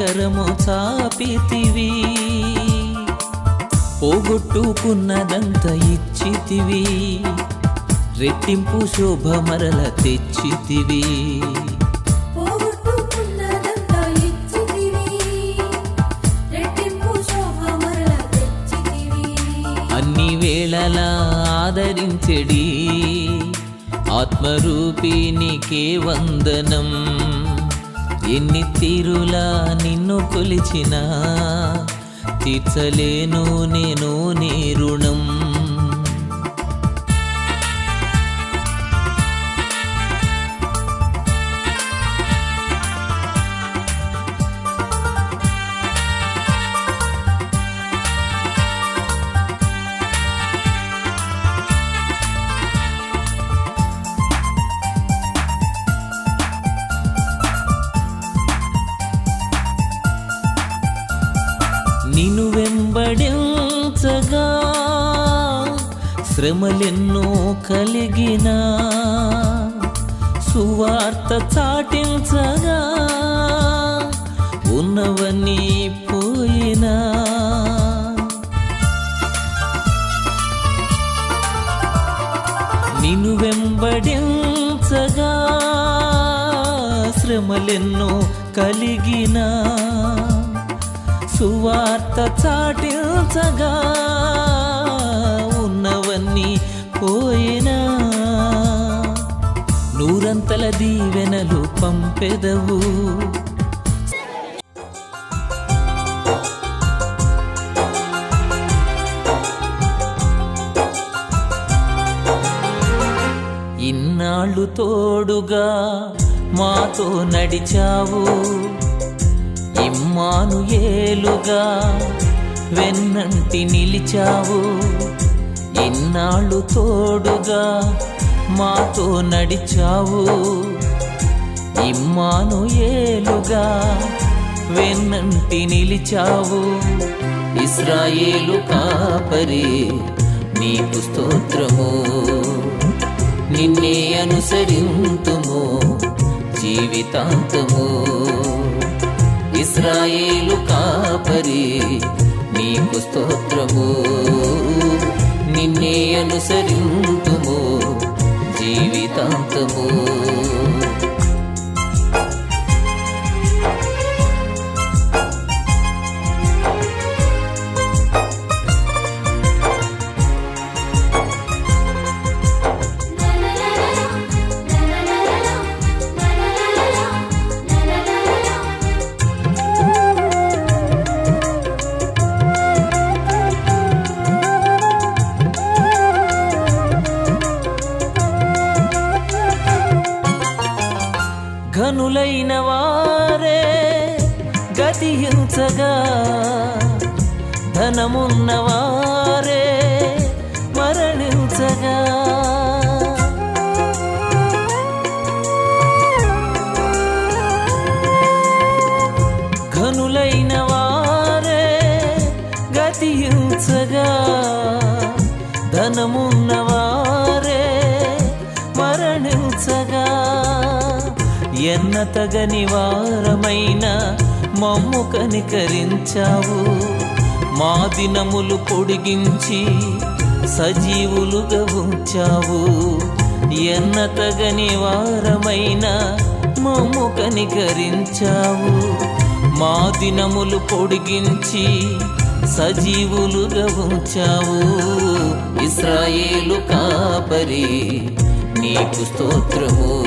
కరము చాపితివి. పోగొట్టుకున్నదంత ఇచ్చితివి. రెట్టింపు శోభ మరల తెచ్చితివి. అన్ని వేళలా ఆదరించెడి. ఆత్మరూపినికే వందనం. ఎన్ని తీరులా నిన్ను కొలిచినా తీర్చలేను నేను నీ రుణం. నిను వెంబడించగా శ్రమలెన్నో కలిగిన సువార్త చాటించగా ఉన్నవన్నీ పోయినా. నిను వెంబడించగా శ్రమలెన్నో కలిగినా. సువార్త చాటించగా ఉన్నవన్నీ పోయినా? నూరంతల దీవెనలు పంపెదవు. ఇన్నాళ్ళు తోడుగా మాతో నడిచావు. ఇమ్మాను వెన్నంటి నిలిచావు. ఇన్నాళ్ళు తోడుగా మాతో నడిచావు. ఇమ్మాను ఏలుగా వెన్నంటి నిలిచావు. ఇస్రాయేలు కాపరి నీకు స్తోత్రము. నిన్నే అనుసరింతుము జీవితాంతము. ఇస్రాయేలు కాపరి నీకు స్తోత్రము. నిన్నే అనుసరింతుము జీవితాంతము. ఘనులైన వారే గతిహించగా ధనమున్న వారే మరణించగా. ఘనులైన వారే గతిహించగా ధనమున్న వారే మరణించగా. ఎన్న తగని వారమైన మమ్ము కనికరించావు. మా దినములు పొడిగించి సజీవులుగా ఉంచావు. ఎన్న తగని వారమైన మమ్ము కనికరించావు. మా దినములు పొడిగించి సజీవులుగా ఉంచావు. ఇస్రాయేలు కాపరి నీకు స్తోత్రము.